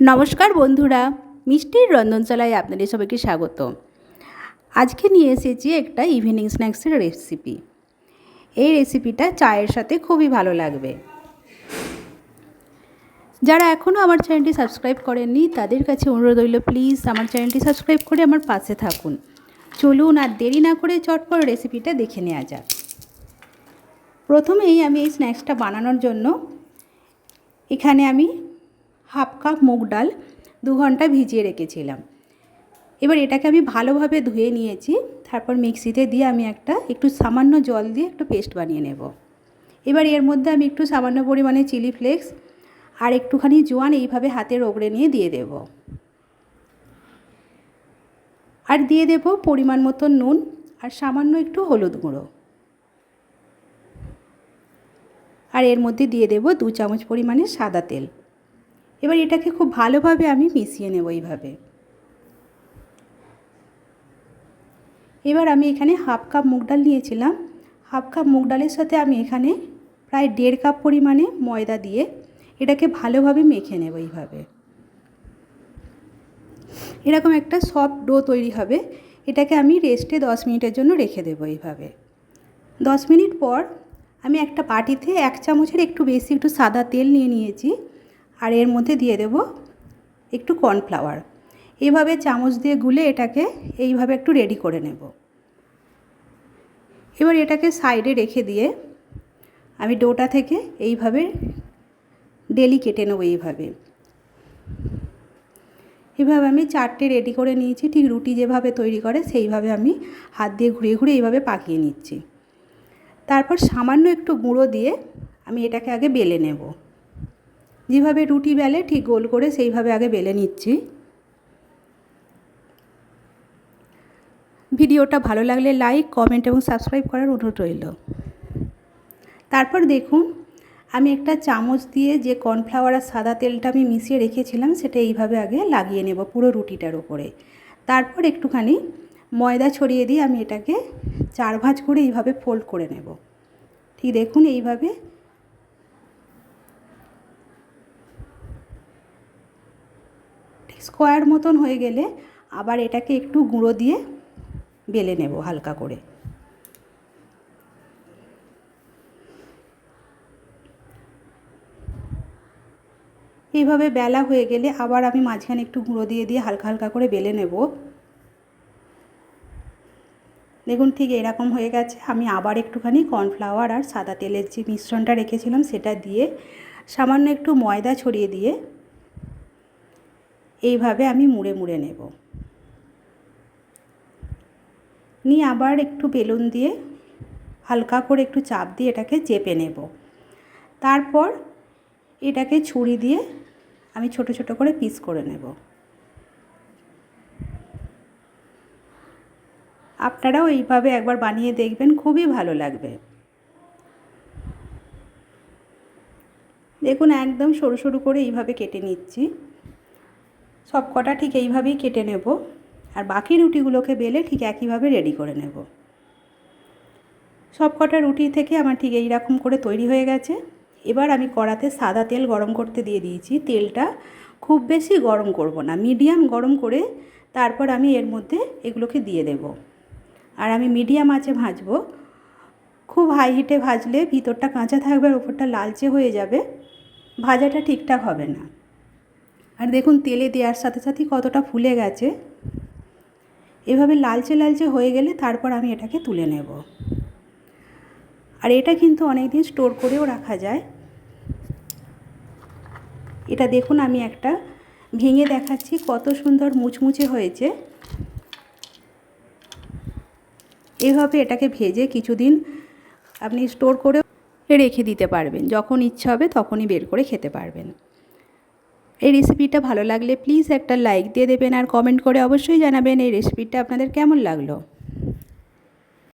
নমস্কার বন্ধুরা, মিষ্টির রন্ধনশালায় আপনাদের সবাইকে স্বাগত। আজকে নিয়ে এসেছি একটা ইভিনিং স্ন্যাক্সের রেসিপি এই রেসিপিটা চায়ের সাথে খুবই ভালো লাগবে। যারা এখনও আমার চ্যানেলটি সাবস্ক্রাইব করেননি, তাদের কাছে অনুরোধ রইল প্লিজ আমার চ্যানেলটি সাবস্ক্রাইব করে আমার পাশে থাকুন। চলুন আর দেরি না করে চটপট রেসিপিটা দেখে নেওয়া যাক। প্রথমেই আমি এই স্ন্যাক্সটা বানানোর জন্য এখানে আমি হাফ কাপ মুগ ডাল দু ঘণ্টা ভিজিয়ে রেখেছিলাম। এবার এটাকে আমি ভালোভাবে ধুয়ে নিয়েছি, তারপর মিক্সিতে দিয়ে আমি একটা একটু সামান্য জল দিয়ে একটু পেস্ট বানিয়ে নেব। এবার এর মধ্যে আমি একটু সামান্য পরিমাণে চিলি ফ্লেক্স আর একটুখানি জোয়ান এইভাবে হাতে রগড়ে নিয়ে দিয়ে দেব। আর দিয়ে দেব পরিমাণ মতো নুন আর সামান্য একটু হলুদ গুঁড়ো। আর এর মধ্যে দিয়ে দেব দু চামচ পরিমাণে সাদা তেল। এবার এটাকে খুব ভালোভাবে আমি মিশিয়ে নেব এইভাবে। এবার আমি এখানে হাফ কাপ মুগ ডাল নিয়েছিলাম। হাফ কাপ মুগ ডালের সাথে আমি এখানে প্রায় দেড় কাপ পরিমাণে ময়দা দিয়ে এটাকে ভালোভাবে মেখে নেব এইভাবে। এরকম একটা সফট ডো তৈরি হবে। এটাকে আমি রেস্টে দশ মিনিটের জন্য রেখে দেবো এইভাবে। দশ মিনিট পর আমি একটা বাটিতে এক চামচের একটু বেশি একটু সাদা তেল নিয়ে নিয়েছি। আর এর মধ্যে দিয়ে দেব একটু কর্নফ্লাওয়ার। এইভাবে চামচ দিয়ে গুলে এটাকে এইভাবে একটু রেডি করে নেব। এবার এটাকে সাইডে রেখে দিয়ে আমি ডোটা থেকে এইভাবে ডেলি কেটে নেব এইভাবে। এভাবে আমি চারটে রেডি করে নিয়েছি, ঠিক রুটি যেভাবে তৈরি করে সেইভাবে আমি হাত দিয়ে ঘুরিয়ে ঘুরিয়ে এইভাবে পাকিয়ে নিচ্ছি। তারপর সামান্য একটু গুঁড়ো দিয়ে আমি এটাকে আগে বেলে নেব। যেভাবে রুটি বেলে ঠিক গোল করে সেইভাবে আগে বেলে নিচ্ছি। ভিডিওটা ভালো লাগলে লাইক, কমেন্ট এবং সাবস্ক্রাইব করার অনুরোধ রইল। তারপর দেখুন, আমি একটা চামচ দিয়ে যে কর্নফ্লাওয়ার আর সাদা তেলটা আমি মিশিয়ে রেখেছিলাম, সেটা এইভাবে আগে লাগিয়ে নেব পুরো রুটিটার উপরে। তারপর একটুখানি ময়দা ছড়িয়ে দিয়ে আমি এটাকে চার ভাঁজ করে এইভাবে ফোল্ড করে নেব। ঠিক দেখুন, এইভাবে স্কোয়ার মতন হয়ে গেলে আবার এটাকে একটু গুঁড়ো দিয়ে বেলে নেব হালকা করে। এইভাবে বেলা হয়ে গেলে আবার আমি মাঝখানে একটু গুঁড়ো দিয়ে দিয়ে হালকা হালকা করে বেলে নেব। দেখুন ঠিক এরকম হয়ে গেছে। আমি আবার একটুখানি কর্নফ্লাওয়ার আর সাদা তেলের যে মিশ্রণটা রেখেছিলাম সেটা দিয়ে সামান্য একটু ময়দা ছড়িয়ে দিয়ে এইভাবে আমি মুড়ে মুড়ে নেব। নিয়ে আবার একটু বেলুন দিয়ে হালকা করে একটু চাপ দিয়ে এটাকে চেপে নেব। তারপর এটাকে ছুরি দিয়ে আমি ছোট ছোট করে পিস করে নেব। আপনারাও এইভাবে একবার বানিয়ে দেখবেন, খুবই ভালো লাগবে। দেখুন, একদম সরু সরু করে এইভাবে কেটে নিচ্ছি। সব কটা ঠিক এইভাবেই কেটে নেব আর বাকি রুটিগুলোকে বেলে ঠিক একইভাবে রেডি করে নেব। সব কটা রুটি থেকে আমার ঠিক এই রকম করে তৈরি হয়ে গেছে। এবার আমি কড়াতে সাদা তেল গরম করতে দিয়ে দিয়েছি। তেলটা খুব বেশি গরম করব না, মিডিয়াম গরম করে তারপর আমি এর মধ্যে এগুলোকে দিয়ে দেব। আর আমি মিডিয়াম আঁচে ভাজবো। খুব হাই হিটে ভাজলে ভিতরটা কাঁচা থাকবে আর ওপরটা লালচে হয়ে যাবে। ভাজাটা ঠিকঠাক হবে না। আর দেখুন তেলে দেওয়ার সাথে সাথে কতটা ফুলে গেছে। এভাবে লালচে লালচে হয়ে গেলে তারপর আমি এটাকে তুলে নেব। আর এটা কিন্তু অনেক দিন স্টোর করেও রাখা যায়। এটা দেখুন আমি একটা ভেঙে দেখাচ্ছি কত সুন্দর মুচমুচে হয়েছে। এভাবে এটাকে ভেজে কিছুদিন আপনি স্টোর করে রেখে দিতে পারবেন। যখন ইচ্ছা হবে তখনই বের করে খেতে পারবেন। এই রেসিপিটা ভালো লাগলে প্লিজ একটা লাইক দিয়ে দেবেন আর কমেন্ট করে অবশ্যই জানাবেন এই রেসিপিটা আপনাদের কেমন লাগল।